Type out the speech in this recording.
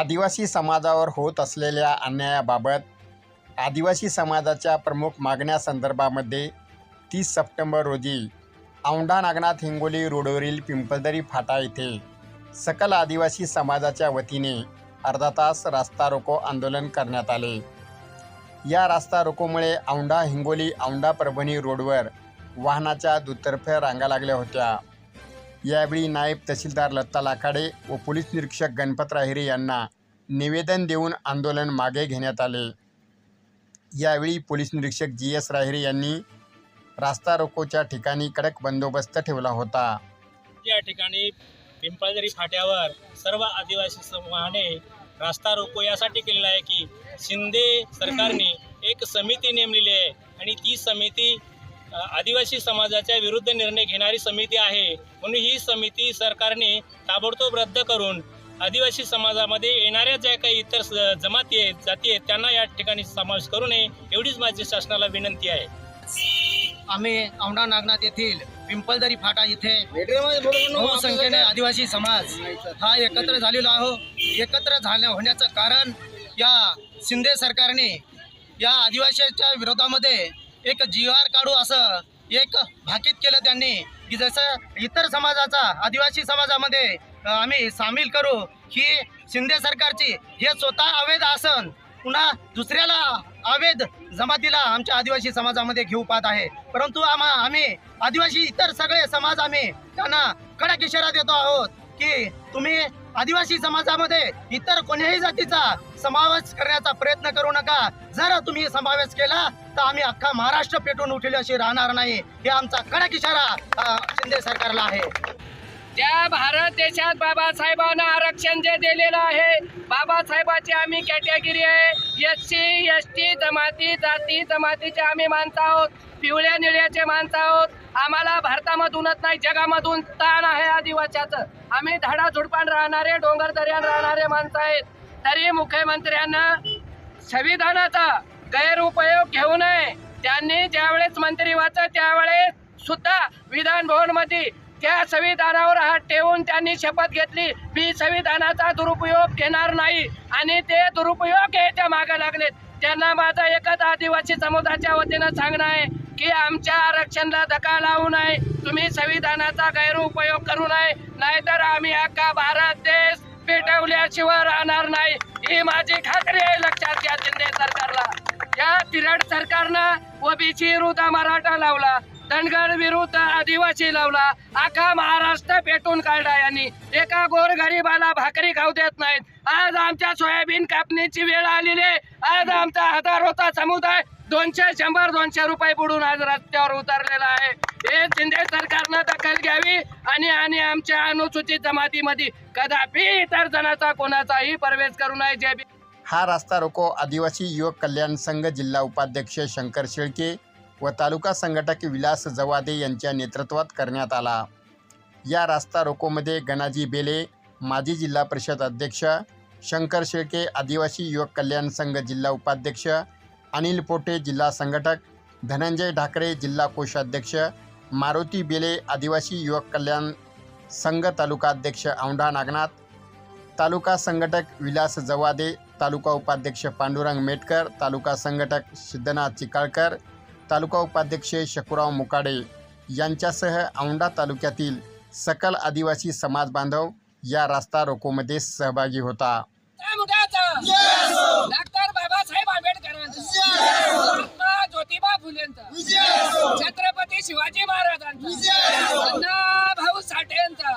आदिवासी समाजावर होत असलेल्या अन्यायाबाबत आदिवासी समाजाच्या प्रमुख मागण्यासंदर्भामध्ये तीस सप्टेंबर रोजी औंढा नागनाथ हिंगोली रोडवरील पिंपळदरी फाटा येथे सकल आदिवासी समाजाच्या वतीने अर्धा तास रास्ता रोको आंदोलन करण्यात आले. या रास्ता रोकोमुळे औंढा हिंगोली औंढा परभणी रोडवर वाहनाच्या दुतर्फे रांगा लागल्या होत्या. यावेळी नायब तहसीलदार लत्ता लाखाडे व पोलीस निरीक्षक गणपत राहिरे यांना निवेदन देऊन आंदोलन मागे घेण्यात आले. यावेळी पोलीस निरीक्षक जी एस राहिरे यांनी रास्ता रोकोच्या ठिकाणी कडक बंदोबस्त ठेवला होता. या ठिकाणी पिंपळदरी फाट्यावर सर्व आदिवासी समूहाने रास्ता रोको यासाठी केलेला आहे की शिंदे सरकारने एक समिती नेमलेली आहे आणि ती समिती आदिवासी समाजाच्या विरुद्ध निर्णय घेणारी समिती आहे. म्हणून ही समिती सरकारने ताबडतोब रद्द करून आदिवासी समाजामध्ये येणाऱ्या ज्या काही इतर जमाती आहेत जाती आहेत त्यांना या ठिकाणी समावेश करू नये एवढीच माझी शासनाला विनंती आहे. आम्ही औंढा नागनाथ येथील पिंपलदरी फाटा येथे बहुसंख्येने आदिवासी समाज हा एकत्र झालेलो आहो. एकत्र झाल्या होण्याचं कारण या शिंदे सरकारने या आदिवासीच्या विरोधामध्ये एक जी आर काढू असं एक भाकीत केलं त्यांनी की जसं इतर समाजाचा आदिवासी समाजामध्ये आम्ही सामील करू ही शिंदे सरकारची हे स्वतः अवैध आसन पुन्हा दुसऱ्याला अवैध जमातीला आमच्या आदिवासी समाजामध्ये घेऊ पाहत आहे. परंतु आम्हा आम्ही आदिवासी इतर सगळे समाज आम्ही त्यांना कडक इशारा देतो आहोत की तुम्ही आदिवासी समाजामध्ये इतर कोणत्याही जातीचा समावेश करण्याचा प्रयत्न करू नका. जर तुम्ही समावेश केला तर आम्ही अख्खा महाराष्ट्र पेटून उठले अशी राहणार नाही. हे आमचा कडक इशारा शिंदे सरकारला आहे. ज्या भारत देशात बाबासाहेबांना आरक्षण जे दिलेलं आहे बाबासाहेबाची आम्ही कॅटेगरी आहे. एस सी एस टी जमाती जाती जमातीचे आम्ही माणसं आहोत. पिवळ्या निळ्याचे माणसं आहोत. आम्हाला भारतामधूनच नाही जगामधून ताण आहे आदिवासाचं. आम्ही धडा झुडपान राहणारे डोंगर दर्यान राहणारे माणसं आहेत. तरी मुख्यमंत्र्यांना संविधानाचा गैरउपयोग घेऊ नये. त्यांनी ज्यावेळेस मंत्री वाचा त्यावेळेस सुद्धा विधान भवनमध्ये त्या संविधानावर हात ठेवून त्यांनी शपथ घेतली. मी संविधानाचा दुरुपयोग घेणार नाही आणि ते दुरुपयोग याच्या मागे लागलेत. त्यांना माझा एकच आदिवासी समुदायाच्या वतीनं सांगणं आहे की आमच्या आरक्षणाला धक्का लावू नये. तुम्ही संविधानाचा गैरउपयोग करू नये. नाहीतर आम्ही अख्खा भारत देश पेटवल्याशिवाय राहणार नाही. ही माझी खात्री आहे. लक्षात घ्या शिंदे सरकारला. या तिराड सरकारनं ओबीसी विरुद्ध मराठा लावला धनगर विरुद्ध आदिवासी लावला. अख्खा महाराष्ट्र पेटून काढला यांनी. एका गोर गरीबाला भाकरी खाऊ देत नाहीत. आज आमच्या सोयाबीन कापणीची वेळ आलेली आहे. आज आमचा हजारोचा समुदाय. दोनशे शंभर दोनशे रुपये बुडून आज रस्त्यावर उतरलेला आहे. हे शिंदे सरकारनं दखल घ्यावी आणि आणि आमच्या अनुसूचित जमातीमध्ये कदापि इतर जणाचा कोणाचाही प्रवेश करू नये. जे बी हा रास्ता रोको आदिवासी युवक कल्याण संघ जिल्हा उपाध्यक्ष शंकर शेळके व तालुका संघटक विलास जवादे यांच्या नेतृत्वात करण्यात आला. या रास्ता रोकोमध्ये गणाजी बेले माजी जिल्हा परिषद अध्यक्ष शंकर शेळके आदिवासी युवक कल्याण संघ जिल्हा उपाध्यक्ष अनिल पोटे जिल्हा संघटक धनंजय ढाकरे जिल्हा कोषाध्यक्ष मारुती बेले आदिवासी युवक कल्याण संघ तालुका अध्यक्ष औंढा नागनाथ तालुका संघटक विलास जवादे तालुका उपाध्यक्ष पांडुरंग मेटकर तालुका संघटक सिद्धनाथ चिकाळकर तालुका उपाध्यक्ष शकूराव मुकाडे यांच्यासह औंढा तालुक्यातील सकल आदिवासी समाज बांधव या रास्ता रोकोमध्ये सहभागी होता. डॉक्टर बाबासाहेब आंबेडकरांचा. ज्योतिबा फुलेंचा. छत्रपती शिवाजी महाराजांचा. भाऊ साठेंचा.